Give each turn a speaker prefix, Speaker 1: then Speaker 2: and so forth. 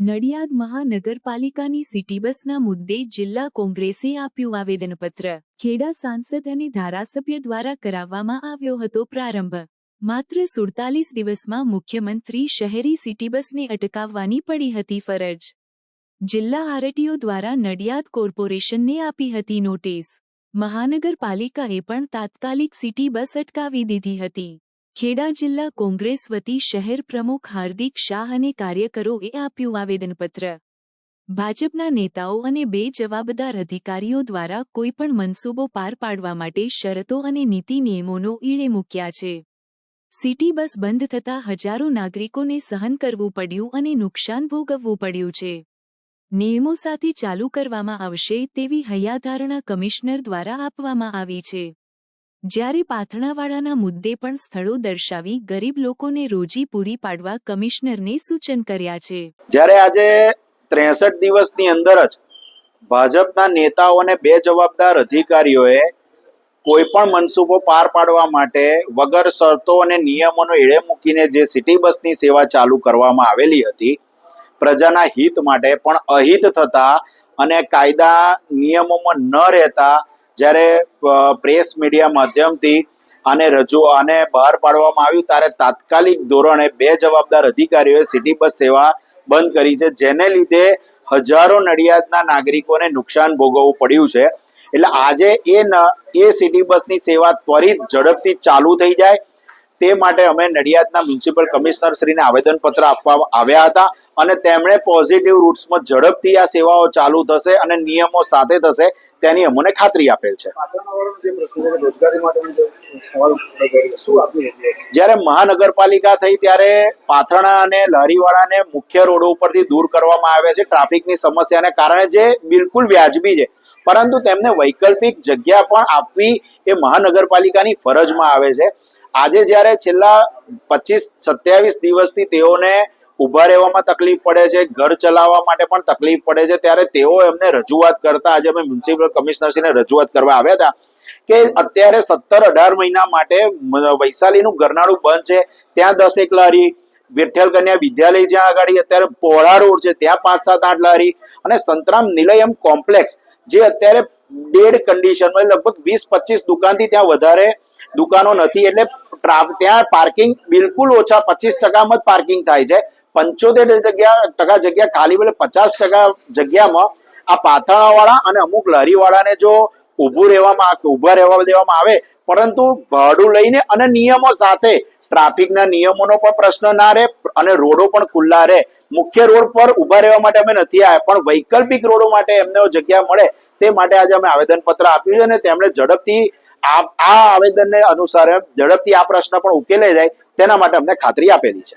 Speaker 1: નડિયાદ મહાનગરપાલિકાની સિટી બસના મુદ્દે જિલ્લા કોંગ્રેસે આપ્યું આવેદનપત્ર. ખેડા સાંસદ અને ધારાસભ્ય દ્વારા કરાવવામાં આવ્યો હતો પ્રારંભ. માત્ર સુડતાલીસ દિવસમાં મુખ્યમંત્રી શહેરી સિટી બસને અટકાવવાની પડી હતી ફરજ. જિલ્લા આરટીઓ દ્વારા નડિયાદ કોર્પોરેશનને આપી હતી નોટિસ. મહાનગરપાલિકાએ પણ તાત્કાલિક સિટી બસ અટકાવી દીધી હતી. ખેડા જિલ્લા કોંગ્રેસ વતી શહેર પ્રમુખ હાર્દિક શાહ અને કાર્યકરોએ આપ્યું આવેદનપત્ર. ભાજપના નેતાઓ અને બે જવાબદાર અધિકારીઓ દ્વારા કોઈપણ મનસૂબો પાર પાડવા માટે શરતો અને નીતિ નિયમોનો ઈડે મૂક્યા છે. સિટી બસ બંધ થતાં હજારો નાગરિકોને સહન કરવું પડ્યું અને નુકસાન ભોગવવું પડ્યું છે. નિયમો સાથે ચાલુ કરવામાં આવશે તેવી હૈયાધારણા કમિશનર દ્વારા આપવામાં આવી છે. જ્યારે પાથણાવાડાના મુદ્દે પણ સ્થળો દર્શાવી ગરીબ લોકોને રોજી પૂરી પાડવા કમિશનરને સૂચન કર્યા છે.
Speaker 2: જ્યારે આજે ત્રેસઠ દિવસની અંદર જ ભાજપના નેતાઓ અને બે જવાબદાર અધિકારીઓએ કોઈ પણ મનસૂબો પાર પાડવા માટે વગર શરતો અને નિયમોનો એળે મૂકીને જે સિટી બસની સેવા ચાલુ કરવામાં આવેલી હતી, પ્રજાના હિત માટે પણ અહિત થતા અને કાયદા નિયમોમાં ન રહેતા જ્યારે પ્રેસ મીડિયા માધ્યમથી આને રજૂ, આને બહાર પાડવામાં આવ્યું, ત્યારે તાત્કાલિક ધોરણે બે જવાબદાર અધિકારીઓએ સિટી બસ સેવા બંધ કરી છે, જેને લીધે હજારો નડિયાદના નાગરિકોને નુકસાન ભોગવવું પડ્યું છે. એટલે આજે એ ન, એ સિટી બસની સેવા ત્વરિત ઝડપથી ચાલુ થઈ જાય. તે માટે અમે નડિયાદના મ્યુનિસિપલ કમિશનર શ્રીને આવેદનપત્ર આપવા આવ્યા હતા અને તેમણે પોઝિટિવ રૂટ્સમાં ઝડપથી આ સેવાઓ ચાલુ થશે અને નિયમો સાથે થશે. તેની અમને ખાતરી આપેલ છે? જ્યારે મહાનગરપાલિકા થઈ ત્યારે પાથરણા અને લહેરીવાળાને મુખ્ય રોડો ઉપરથી દૂર કરવામાં આવે છે ટ્રાફિકની સમસ્યાને કારણે જે બિલકુલ વ્યાજબી છે પરંતુ તેમને વૈકલ્પિક જગ્યા પણ આપવી એ મહાનગરપાલિકાની ફરજમાં આવે છે આજે જ્યારે છેલ્લા પચીસ સત્યાવીસ દિવસથી તેઓને ઊભા રહેવામાં તકલીફ પડે છે, ઘર ચલાવવા માટે પણ તકલીફ પડે છે. ત્યારે તેઓ એમને રજૂઆત કરતા, આજે અમે મ્યુનિસિપલ કમિશનરશ્રીને રજૂઆત કરવા આવ્યા હતા કે અત્યારે સત્તર અઢાર મહિના માટે વૈશાલીનું ગરનાળું બંધ છે. ત્યાં દસ એક લારી વિઠ્ઠલ કન્યા વિદ્યાલય જ્યાં આગળ અત્યારે પોળા રોડ છે. ત્યાં પાંચ, સાત, આઠ લારી અને સંતરામ નિલયમ કોમ્પ્લેક્સ, જે અત્યારે ડેડ કન્ડિશનમાં લગભગ વીસ, પચીસ દુકાનથી ત્યાં વધારે દુકાનો નથી. એટલે ત્યાં પાર્કિંગ બિલકુલ ઓછા પચીસ ટકામાં જ પાર્કિંગ થાય છે. પંચોતેર જગ્યા ટકા જગ્યા ખાલી એટલે પચાસ ટકા જગ્યામાં આ પાથરણાવાળા અને અમુક લારીવાળાને જો ઊભું રહેવામાં ઊભા રહેવા દેવામાં આવે, પરંતુ ભાડું લઈને અને નિયમો સાથે, ટ્રાફિકના નિયમોનો પણ પ્રશ્ન ના રહે અને રોડો પણ ખુલ્લા રહે. મુખ્ય રોડ પર ઊભા રહેવા માટે અમે નથી આવ્યા, પણ વૈકલ્પિક રોડો માટે એમને જગ્યા મળે, તે માટે આજે અમે આવેદનપત્ર આપ્યું છે અને તેમણે ઝડપથી આ આવેદનને અનુસાર ઝડપથી આ પ્રશ્ન પણ ઉકેલાઈ જાય, તેના માટે અમને ખાતરી આપેલી છે.